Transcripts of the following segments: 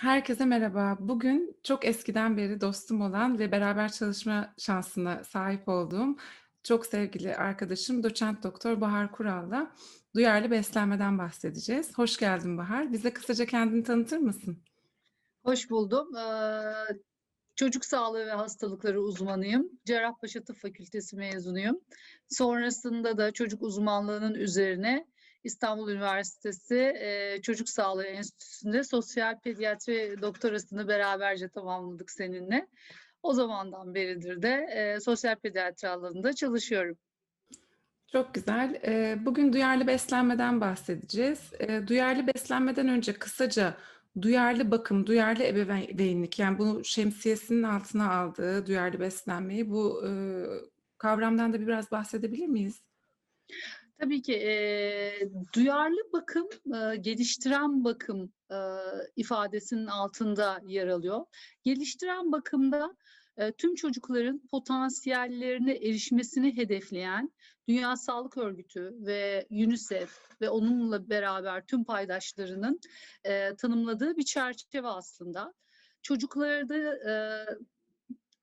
Herkese merhaba. Bugün çok eskiden beri dostum olan ve beraber çalışma şansına sahip olduğum çok sevgili arkadaşım Doçent Doktor Bahar Kural'la duyarlı beslenmeden bahsedeceğiz. Hoş geldin Bahar. Bize kısaca kendini tanıtır mısın? Hoş buldum. Ee, çocuk sağlığı ve hastalıkları uzmanıyım. Cerrahpaşa Tıp Fakültesi mezunuyum. Sonrasında da çocuk uzmanlığının üzerine İstanbul Üniversitesi e, Çocuk Sağlığı Enstitüsü'nde sosyal pediatri doktorasını beraberce tamamladık seninle. O zamandan beridir de e, sosyal pediatri alanında çalışıyorum. Çok güzel. Bugün duyarlı beslenmeden bahsedeceğiz. Duyarlı beslenmeden önce kısaca duyarlı bakım, duyarlı ebeveynlik yani bu şemsiyesinin altına aldığı duyarlı beslenmeyi bu kavramdan da biraz bahsedebilir miyiz? Tabii ki e, duyarlı bakım, e, geliştiren bakım e, ifadesinin altında yer alıyor. Geliştiren bakımda e, tüm çocukların potansiyellerine erişmesini hedefleyen Dünya Sağlık Örgütü ve UNICEF ve onunla beraber tüm paydaşlarının e, tanımladığı bir çerçeve aslında. Çocuklarda e,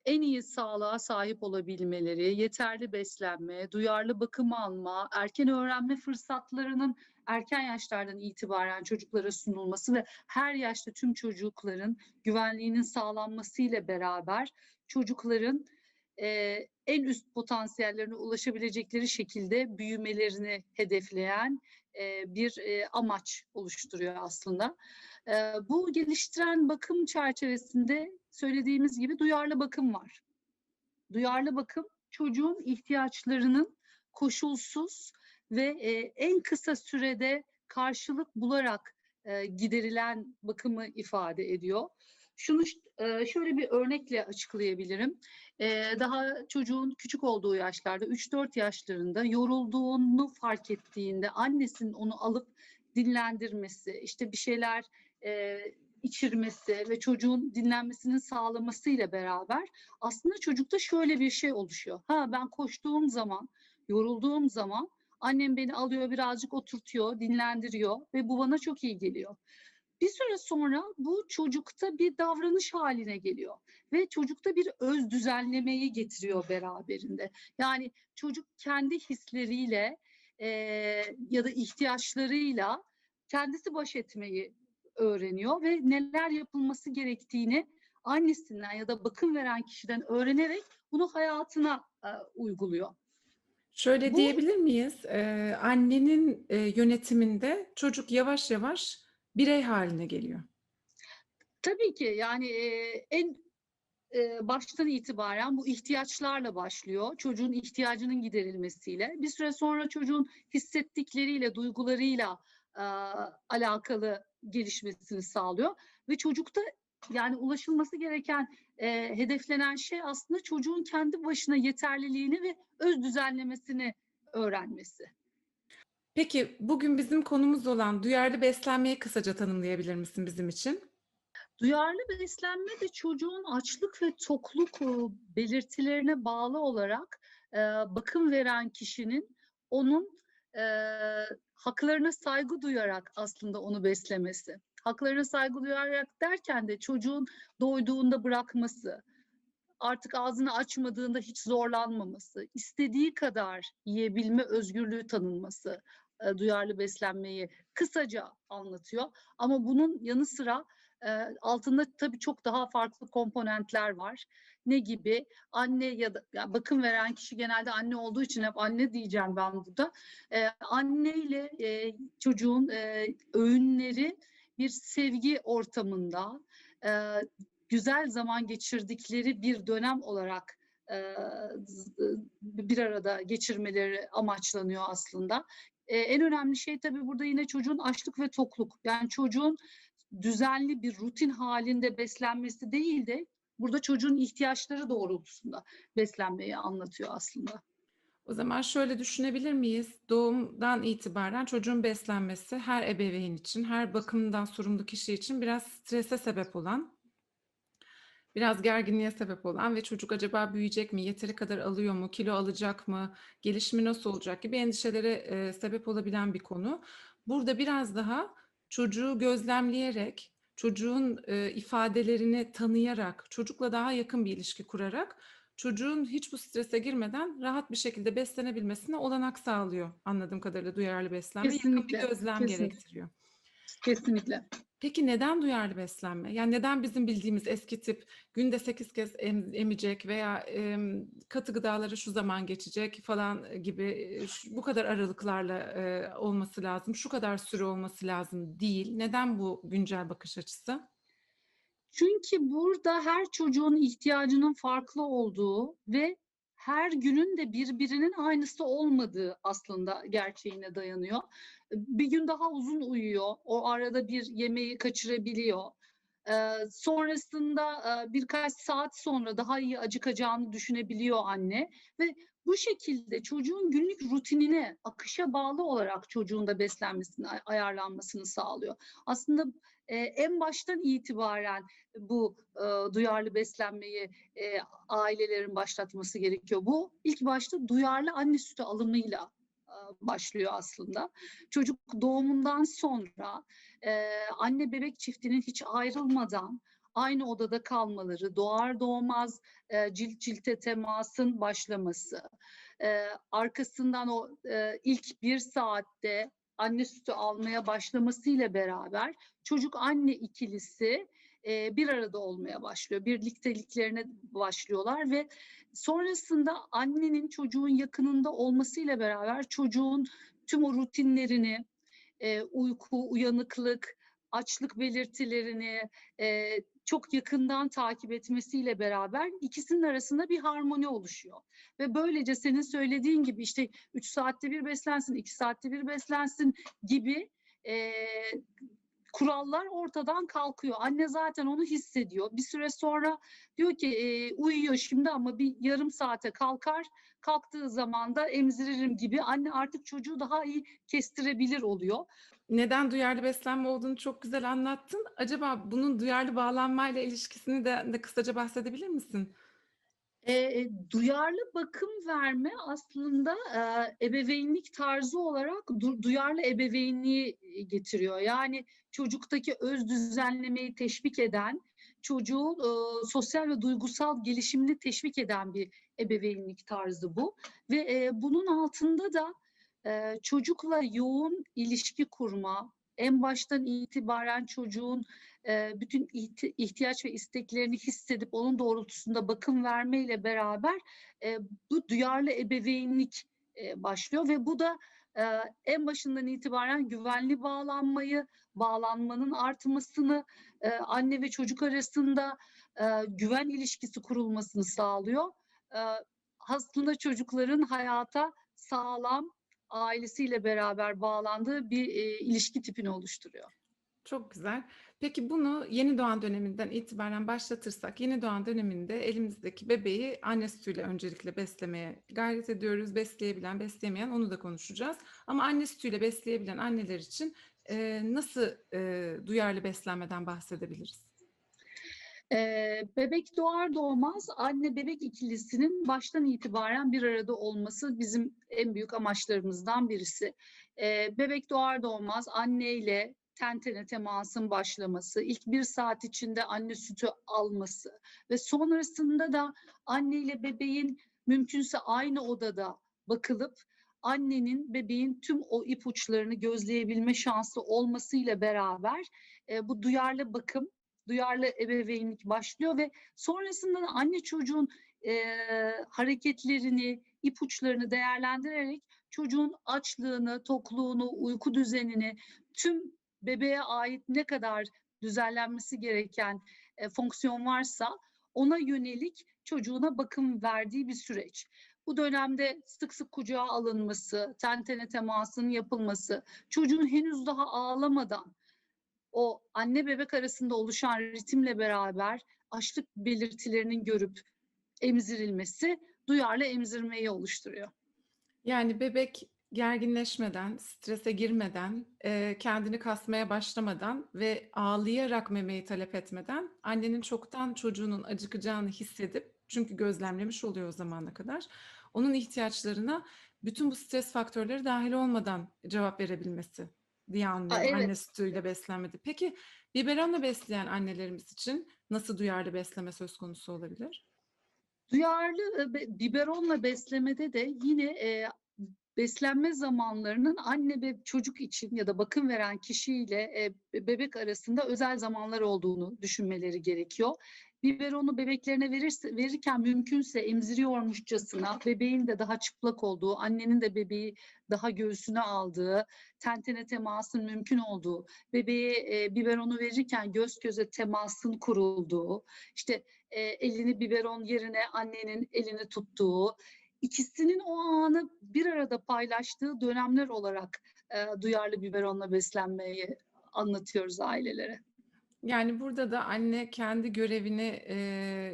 en iyi sağlığa sahip olabilmeleri, yeterli beslenme, duyarlı bakım alma, erken öğrenme fırsatlarının erken yaşlardan itibaren çocuklara sunulması ve her yaşta tüm çocukların güvenliğinin sağlanması ile beraber çocukların e, en üst potansiyellerine ulaşabilecekleri şekilde büyümelerini hedefleyen e, bir e, amaç oluşturuyor aslında. E, bu geliştiren bakım çerçevesinde söylediğimiz gibi duyarlı bakım var. Duyarlı bakım çocuğun ihtiyaçlarının koşulsuz ve e, en kısa sürede karşılık bularak e, giderilen bakımı ifade ediyor. Şunu e, şöyle bir örnekle açıklayabilirim. E, daha çocuğun küçük olduğu yaşlarda 3-4 yaşlarında yorulduğunu fark ettiğinde annesinin onu alıp dinlendirmesi, işte bir şeyler e, içirmesi ve çocuğun dinlenmesinin sağlamasıyla beraber aslında çocukta şöyle bir şey oluşuyor. Ha ben koştuğum zaman, yorulduğum zaman annem beni alıyor birazcık oturtuyor, dinlendiriyor ve bu bana çok iyi geliyor. Bir süre sonra bu çocukta bir davranış haline geliyor ve çocukta bir öz düzenlemeyi getiriyor beraberinde. Yani çocuk kendi hisleriyle e, ya da ihtiyaçlarıyla kendisi baş etmeyi öğreniyor ve neler yapılması gerektiğini annesinden ya da bakım veren kişiden öğrenerek bunu hayatına e, uyguluyor. Şöyle Bu- diyebilir miyiz? Ee, annenin e, yönetiminde çocuk yavaş yavaş birey haline geliyor. Tabii ki yani e, en e, baştan itibaren bu ihtiyaçlarla başlıyor. Çocuğun ihtiyacının giderilmesiyle. Bir süre sonra çocuğun hissettikleriyle, duygularıyla e, alakalı gelişmesini sağlıyor. Ve çocukta yani ulaşılması gereken e, hedeflenen şey aslında çocuğun kendi başına yeterliliğini ve öz düzenlemesini öğrenmesi. Peki bugün bizim konumuz olan duyarlı beslenmeyi kısaca tanımlayabilir misin bizim için? Duyarlı beslenme de çocuğun açlık ve tokluk belirtilerine bağlı olarak e, bakım veren kişinin onun e, haklarına saygı duyarak aslında onu beslemesi. Haklarına saygı duyarak derken de çocuğun doyduğunda bırakması, artık ağzını açmadığında hiç zorlanmaması, istediği kadar yiyebilme özgürlüğü tanınması, e, duyarlı beslenmeyi kısaca anlatıyor. Ama bunun yanı sıra altında tabii çok daha farklı komponentler var. Ne gibi? Anne ya da ya bakım veren kişi genelde anne olduğu için hep anne diyeceğim ben burada. E, anne ile e, çocuğun e, öğünleri bir sevgi ortamında e, güzel zaman geçirdikleri bir dönem olarak z- bir arada geçirmeleri amaçlanıyor aslında. En önemli şey tabii burada yine çocuğun açlık ve tokluk. Yani çocuğun düzenli bir rutin halinde beslenmesi değil de burada çocuğun ihtiyaçları doğrultusunda beslenmeyi anlatıyor aslında. O zaman şöyle düşünebilir miyiz? Doğumdan itibaren çocuğun beslenmesi her ebeveyn için, her bakımdan sorumlu kişi için biraz strese sebep olan, biraz gerginliğe sebep olan ve çocuk acaba büyüyecek mi, yeteri kadar alıyor mu, kilo alacak mı, gelişimi nasıl olacak gibi endişelere sebep olabilen bir konu. Burada biraz daha çocuğu gözlemleyerek, çocuğun e, ifadelerini tanıyarak, çocukla daha yakın bir ilişki kurarak çocuğun hiç bu strese girmeden rahat bir şekilde beslenebilmesine olanak sağlıyor anladığım kadarıyla duyarlı beslenme. Yakın bir Kesinlikle, gözlem kesinlikle. gerektiriyor. Kesinlikle. Peki neden duyarlı beslenme? Yani neden bizim bildiğimiz eski tip günde 8 kez em- emecek veya em, katı gıdaları şu zaman geçecek falan gibi e, şu- bu kadar aralıklarla e, olması lazım, şu kadar süre olması lazım değil. Neden bu güncel bakış açısı? Çünkü burada her çocuğun ihtiyacının farklı olduğu ve her günün de birbirinin aynısı olmadığı aslında gerçeğine dayanıyor. Bir gün daha uzun uyuyor, o arada bir yemeği kaçırabiliyor. Sonrasında birkaç saat sonra daha iyi acıkacağını düşünebiliyor anne ve bu şekilde çocuğun günlük rutinine, akışa bağlı olarak çocuğun da beslenmesini, ay- ayarlanmasını sağlıyor. Aslında en baştan itibaren bu duyarlı beslenmeyi ailelerin başlatması gerekiyor. Bu ilk başta duyarlı anne sütü alımıyla başlıyor aslında. Çocuk doğumundan sonra e, anne bebek çiftinin hiç ayrılmadan aynı odada kalmaları, doğar doğmaz e, cilt cilte temasın başlaması, e, arkasından o e, ilk bir saatte anne sütü almaya başlamasıyla beraber çocuk anne ikilisi e, bir arada olmaya başlıyor. Birlikteliklerine başlıyorlar ve sonrasında annenin çocuğun yakınında olmasıyla beraber çocuğun tüm o rutinlerini, uyku, uyanıklık, açlık belirtilerini çok yakından takip etmesiyle beraber ikisinin arasında bir harmoni oluşuyor. Ve böylece senin söylediğin gibi işte 3 saatte bir beslensin, 2 saatte bir beslensin gibi e, kurallar ortadan kalkıyor. Anne zaten onu hissediyor. Bir süre sonra diyor ki e, uyuyor şimdi ama bir yarım saate kalkar. Kalktığı zaman da emziririm gibi anne artık çocuğu daha iyi kestirebilir oluyor. Neden duyarlı beslenme olduğunu çok güzel anlattın. Acaba bunun duyarlı bağlanmayla ilişkisini de, de kısaca bahsedebilir misin? E, duyarlı bakım verme aslında e, ebeveynlik tarzı olarak du- duyarlı ebeveynliği e, getiriyor. Yani çocuktaki öz düzenlemeyi teşvik eden, çocuğun e, sosyal ve duygusal gelişimini teşvik eden bir ebeveynlik tarzı bu. Ve e, bunun altında da e, çocukla yoğun ilişki kurma, en baştan itibaren çocuğun e, bütün ihti- ihtiyaç ve isteklerini hissedip onun doğrultusunda bakım vermeyle beraber e, bu duyarlı ebeveynlik e, başlıyor ve bu da en başından itibaren güvenli bağlanmayı, bağlanmanın artmasını, anne ve çocuk arasında güven ilişkisi kurulmasını sağlıyor. E, aslında çocukların hayata sağlam ailesiyle beraber bağlandığı bir e, ilişki tipini oluşturuyor. Çok güzel. Peki bunu yeni doğan döneminden itibaren başlatırsak, yeni doğan döneminde elimizdeki bebeği anne sütüyle öncelikle beslemeye gayret ediyoruz. Besleyebilen, besleyemeyen onu da konuşacağız. Ama anne sütüyle besleyebilen anneler için e, nasıl e, duyarlı beslenmeden bahsedebiliriz? Ee, bebek doğar doğmaz anne bebek ikilisinin baştan itibaren bir arada olması bizim en büyük amaçlarımızdan birisi. Ee, bebek doğar doğmaz anneyle ten tene temasın başlaması, ilk bir saat içinde anne sütü alması ve sonrasında da anne ile bebeğin mümkünse aynı odada bakılıp annenin bebeğin tüm o ipuçlarını gözleyebilme şansı olmasıyla beraber e, bu duyarlı bakım duyarlı ebeveynlik başlıyor ve sonrasında da anne çocuğun e, hareketlerini, ipuçlarını değerlendirerek çocuğun açlığını, tokluğunu, uyku düzenini, tüm bebeğe ait ne kadar düzenlenmesi gereken e, fonksiyon varsa ona yönelik çocuğuna bakım verdiği bir süreç. Bu dönemde sık sık kucağa alınması, ten tene temasının yapılması, çocuğun henüz daha ağlamadan o anne bebek arasında oluşan ritimle beraber açlık belirtilerinin görüp emzirilmesi duyarlı emzirmeyi oluşturuyor. Yani bebek gerginleşmeden, strese girmeden, e, kendini kasmaya başlamadan ve ağlayarak memeyi talep etmeden annenin çoktan çocuğunun acıkacağını hissedip çünkü gözlemlemiş oluyor o zamana kadar. Onun ihtiyaçlarına bütün bu stres faktörleri dahil olmadan cevap verebilmesi diye anlıyorum evet. anne sütüyle beslenmede. Peki Biberonla besleyen annelerimiz için nasıl duyarlı besleme söz konusu olabilir? Duyarlı e, be- biberonla beslemede de yine e, beslenme zamanlarının anne ve çocuk için ya da bakım veren kişiyle e, be- bebek arasında özel zamanlar olduğunu düşünmeleri gerekiyor. Biberonu bebeklerine verirse, verirken mümkünse emziriyormuşçasına bebeğin de daha çıplak olduğu, annenin de bebeği daha göğsüne aldığı, ten tene temasın mümkün olduğu, bebeğe e, biberonu verirken göz göze temasın kurulduğu, işte e, elini biberon yerine annenin elini tuttuğu, ikisinin o anı bir arada paylaştığı dönemler olarak e, duyarlı biberonla beslenmeyi anlatıyoruz ailelere. Yani burada da anne kendi görevini e,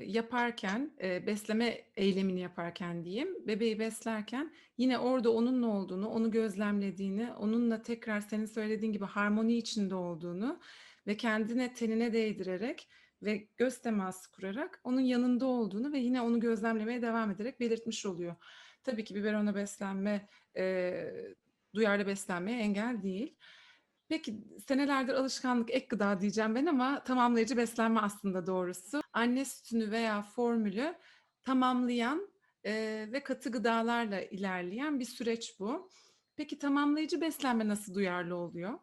yaparken, e, besleme eylemini yaparken diyeyim, bebeği beslerken yine orada onunla olduğunu, onu gözlemlediğini, onunla tekrar senin söylediğin gibi harmoni içinde olduğunu ve kendine tenine değdirerek ve göz teması kurarak onun yanında olduğunu ve yine onu gözlemlemeye devam ederek belirtmiş oluyor. Tabii ki biberonla beslenme, e, duyarlı beslenmeye engel değil. Peki senelerdir alışkanlık ek gıda diyeceğim ben ama tamamlayıcı beslenme aslında doğrusu. Anne sütünü veya formülü tamamlayan e, ve katı gıdalarla ilerleyen bir süreç bu. Peki tamamlayıcı beslenme nasıl duyarlı oluyor?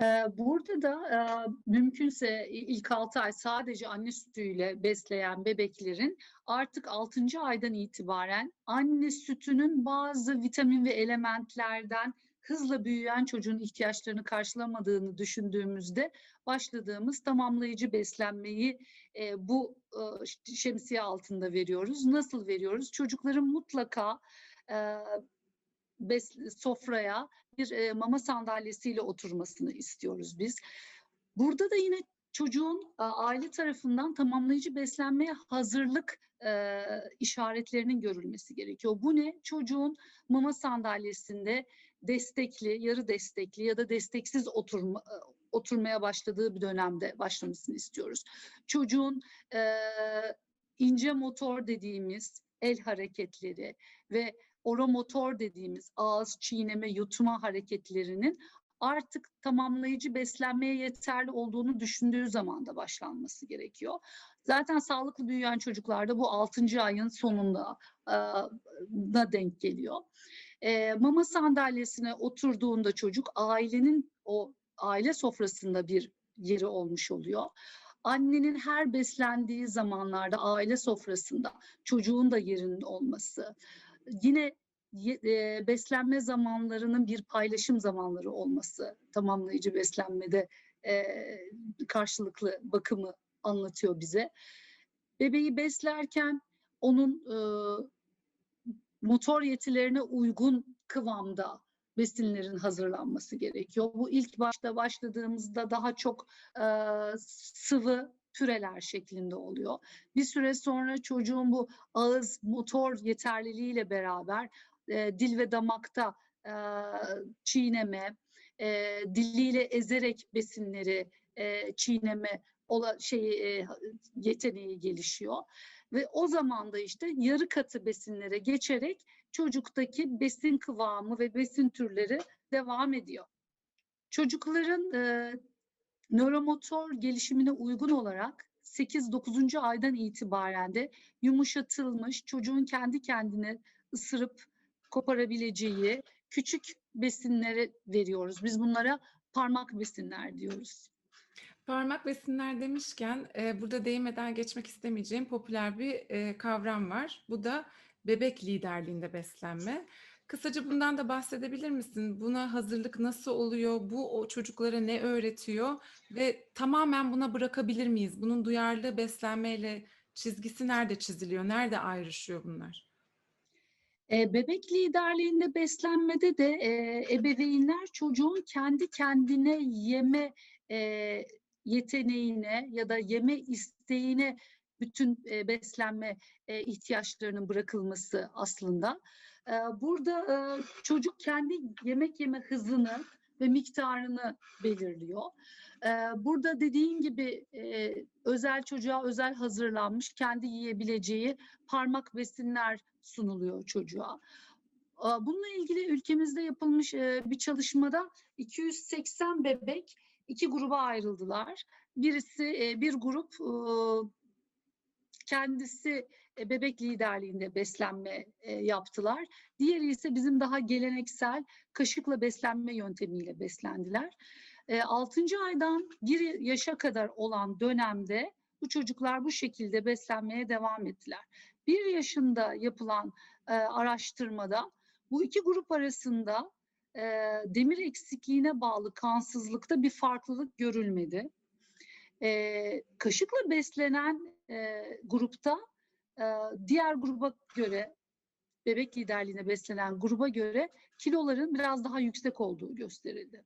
Ee, Burada da e, mümkünse ilk 6 ay sadece anne sütüyle besleyen bebeklerin artık 6. aydan itibaren anne sütünün bazı vitamin ve elementlerden hızla büyüyen çocuğun ihtiyaçlarını karşılamadığını düşündüğümüzde başladığımız tamamlayıcı beslenmeyi e, bu e, şemsiye altında veriyoruz. Nasıl veriyoruz? Çocukların mutlaka e, bes- sofraya bir e, mama sandalyesiyle oturmasını istiyoruz biz. Burada da yine çocuğun a, aile tarafından tamamlayıcı beslenmeye hazırlık e, işaretlerinin görülmesi gerekiyor. Bu ne? Çocuğun mama sandalyesinde destekli, yarı destekli ya da desteksiz oturma, e, oturmaya başladığı bir dönemde başlamasını istiyoruz. Çocuğun e, ince motor dediğimiz el hareketleri ve oromotor dediğimiz ağız çiğneme, yutma hareketlerinin artık tamamlayıcı beslenmeye yeterli olduğunu düşündüğü zaman da başlanması gerekiyor. Zaten sağlıklı büyüyen çocuklarda bu 6. ayın sonunda e, denk geliyor. E, mama sandalyesine oturduğunda çocuk ailenin o aile sofrasında bir yeri olmuş oluyor. Annenin her beslendiği zamanlarda aile sofrasında çocuğun da yerinin olması, yine e, beslenme zamanlarının bir paylaşım zamanları olması tamamlayıcı beslenmede e, karşılıklı bakımı anlatıyor bize. Bebeği beslerken onun e, motor yetilerine uygun kıvamda besinlerin hazırlanması gerekiyor. Bu ilk başta başladığımızda daha çok e, sıvı püreler şeklinde oluyor. Bir süre sonra çocuğun bu ağız motor yeterliliğiyle beraber e, dil ve damakta e, çiğneme, e, diliyle ezerek besinleri e, çiğneme ola, şeyi e, yeteneği gelişiyor ve o zaman da işte yarı katı besinlere geçerek çocuktaki besin kıvamı ve besin türleri devam ediyor. Çocukların e, nöromotor gelişimine uygun olarak 8-9. aydan itibaren de yumuşatılmış çocuğun kendi kendine ısırıp koparabileceği küçük besinleri veriyoruz. Biz bunlara parmak besinler diyoruz. Parmak besinler demişken e, burada değinmeden geçmek istemeyeceğim popüler bir e, kavram var. Bu da bebek liderliğinde beslenme. Kısaca bundan da bahsedebilir misin? Buna hazırlık nasıl oluyor? Bu o çocuklara ne öğretiyor? Ve tamamen buna bırakabilir miyiz? Bunun duyarlı beslenmeyle çizgisi nerede çiziliyor? Nerede ayrışıyor bunlar? E, bebek liderliğinde beslenmede de e, ebeveynler çocuğun kendi kendine yeme e, yeteneğine ya da yeme isteğine bütün e, beslenme e, ihtiyaçlarının bırakılması aslında. E, burada e, çocuk kendi yemek yeme hızını ve miktarını belirliyor. E, burada dediğin gibi e, özel çocuğa özel hazırlanmış kendi yiyebileceği parmak besinler sunuluyor çocuğa. Aa, Bununla ilgili ülkemizde yapılmış e, bir çalışmada 280 bebek iki gruba ayrıldılar. Birisi e, bir grup e, kendisi e, bebek liderliğinde beslenme e, yaptılar. Diğeri ise bizim daha geleneksel kaşıkla beslenme yöntemiyle beslendiler. 6. aydan 1 yaşa kadar olan dönemde bu çocuklar bu şekilde beslenmeye devam ettiler. 1 yaşında yapılan e, araştırmada bu iki grup arasında e, demir eksikliğine bağlı kansızlıkta bir farklılık görülmedi. E, kaşıkla beslenen e, grupta e, diğer gruba göre bebek liderliğine beslenen gruba göre kiloların biraz daha yüksek olduğu gösterildi.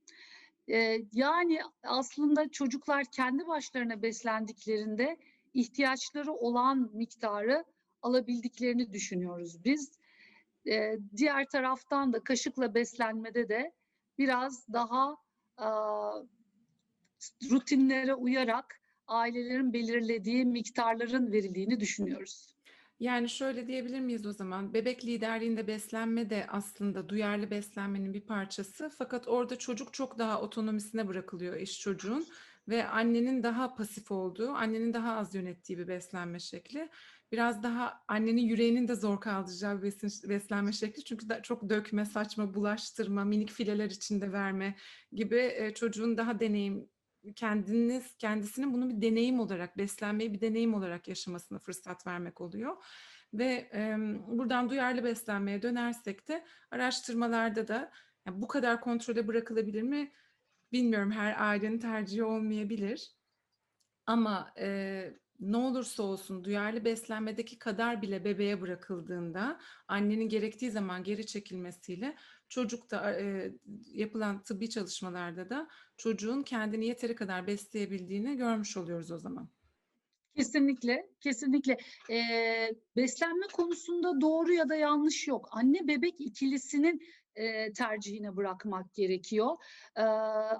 E, yani aslında çocuklar kendi başlarına beslendiklerinde ihtiyaçları olan miktarı alabildiklerini düşünüyoruz biz. E, diğer taraftan da kaşıkla beslenmede de biraz daha e, rutinlere uyarak ailelerin belirlediği miktarların verildiğini düşünüyoruz. Yani şöyle diyebilir miyiz o zaman? Bebek liderliğinde beslenme de aslında duyarlı beslenmenin bir parçası. Fakat orada çocuk çok daha otonomisine bırakılıyor iş çocuğun ve annenin daha pasif olduğu, annenin daha az yönettiği bir beslenme şekli. Biraz daha annenin yüreğinin de zor kaldıracağı bir beslenme şekli. Çünkü da çok dökme, saçma, bulaştırma, minik fileler içinde verme gibi e, çocuğun daha deneyim kendiniz kendisinin bunu bir deneyim olarak beslenmeyi bir deneyim olarak yaşamasına fırsat vermek oluyor. Ve e, buradan duyarlı beslenmeye dönersek de araştırmalarda da yani bu kadar kontrole bırakılabilir mi bilmiyorum her ailenin tercihi olmayabilir. Ama e, ne olursa olsun duyarlı beslenmedeki kadar bile bebeğe bırakıldığında annenin gerektiği zaman geri çekilmesiyle çocukta e, yapılan tıbbi çalışmalarda da çocuğun kendini yeteri kadar besleyebildiğini görmüş oluyoruz o zaman. Kesinlikle, kesinlikle. Ee, beslenme konusunda doğru ya da yanlış yok. Anne bebek ikilisinin e, tercihine bırakmak gerekiyor. E,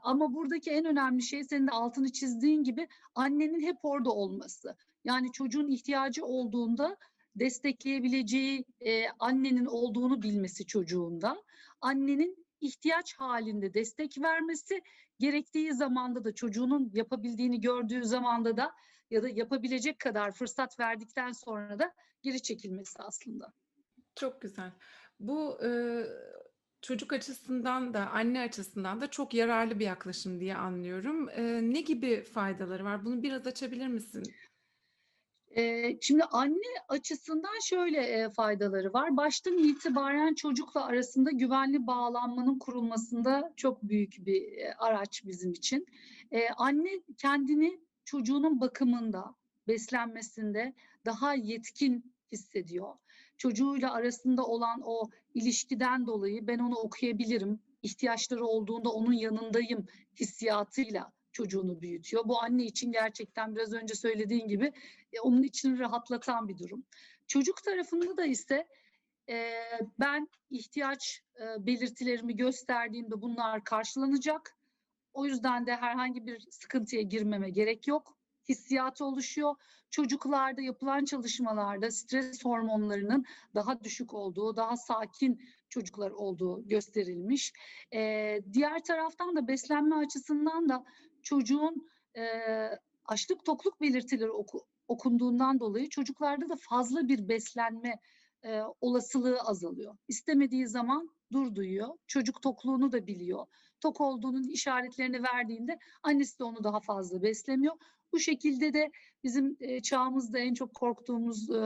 ama buradaki en önemli şey senin de altını çizdiğin gibi annenin hep orada olması. Yani çocuğun ihtiyacı olduğunda destekleyebileceği e, annenin olduğunu bilmesi çocuğunda. Annenin ihtiyaç halinde destek vermesi, gerektiği zamanda da çocuğunun yapabildiğini gördüğü zamanda da ya da yapabilecek kadar fırsat verdikten sonra da geri çekilmesi aslında. Çok güzel. Bu e, çocuk açısından da anne açısından da çok yararlı bir yaklaşım diye anlıyorum. E, ne gibi faydaları var? Bunu biraz açabilir misin? Ee, şimdi anne açısından şöyle faydaları var. Baştan itibaren çocukla arasında güvenli bağlanmanın kurulmasında çok büyük bir araç bizim için. Ee, anne kendini çocuğunun bakımında, beslenmesinde daha yetkin hissediyor. Çocuğuyla arasında olan o ilişkiden dolayı ben onu okuyabilirim, ihtiyaçları olduğunda onun yanındayım hissiyatıyla çocuğunu büyütüyor. Bu anne için gerçekten biraz önce söylediğin gibi e, onun içini rahatlatan bir durum. Çocuk tarafında da ise e, ben ihtiyaç e, belirtilerimi gösterdiğimde bunlar karşılanacak. O yüzden de herhangi bir sıkıntıya girmeme gerek yok. Hissiyatı oluşuyor. Çocuklarda yapılan çalışmalarda stres hormonlarının daha düşük olduğu, daha sakin çocuklar olduğu gösterilmiş. Ee, diğer taraftan da beslenme açısından da çocuğun e, açlık tokluk belirtileri oku, okunduğundan dolayı çocuklarda da fazla bir beslenme e, olasılığı azalıyor. İstemediği zaman dur duyuyor. Çocuk tokluğunu da biliyor. Tok olduğunun işaretlerini verdiğinde annesi de onu daha fazla beslemiyor. Bu şekilde de bizim e, çağımızda en çok korktuğumuz e,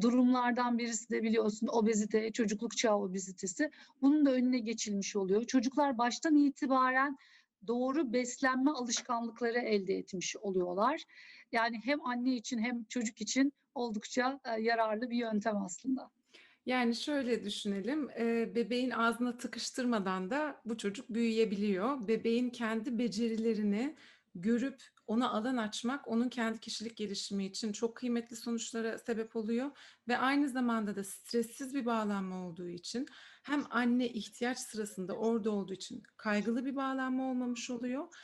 durumlardan birisi de biliyorsun obezite, çocukluk çağı obezitesi. Bunun da önüne geçilmiş oluyor. Çocuklar baştan itibaren doğru beslenme alışkanlıkları elde etmiş oluyorlar. Yani hem anne için hem çocuk için oldukça e, yararlı bir yöntem aslında. Yani şöyle düşünelim, bebeğin ağzına tıkıştırmadan da bu çocuk büyüyebiliyor. Bebeğin kendi becerilerini görüp ona alan açmak onun kendi kişilik gelişimi için çok kıymetli sonuçlara sebep oluyor ve aynı zamanda da stressiz bir bağlanma olduğu için hem anne ihtiyaç sırasında orada olduğu için kaygılı bir bağlanma olmamış oluyor.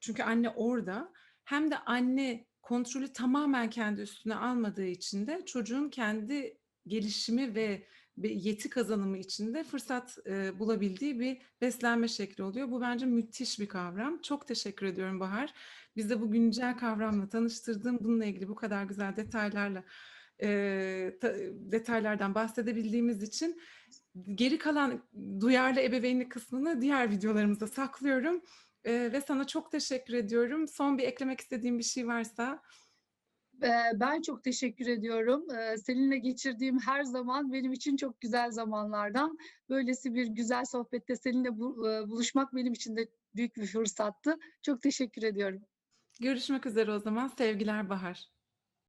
Çünkü anne orada hem de anne kontrolü tamamen kendi üstüne almadığı için de çocuğun kendi gelişimi ve bir yeti kazanımı için de fırsat e, bulabildiği bir beslenme şekli oluyor. Bu bence müthiş bir kavram. Çok teşekkür ediyorum Bahar. Bize bu güncel kavramla tanıştırdığın, bununla ilgili bu kadar güzel detaylarla e, ta- detaylardan bahsedebildiğimiz için geri kalan duyarlı ebeveynlik kısmını diğer videolarımıza saklıyorum. E, ve sana çok teşekkür ediyorum. Son bir eklemek istediğim bir şey varsa. Ben çok teşekkür ediyorum. Seninle geçirdiğim her zaman benim için çok güzel zamanlardan. Böylesi bir güzel sohbette seninle buluşmak benim için de büyük bir fırsattı. Çok teşekkür ediyorum. Görüşmek üzere o zaman. Sevgiler Bahar.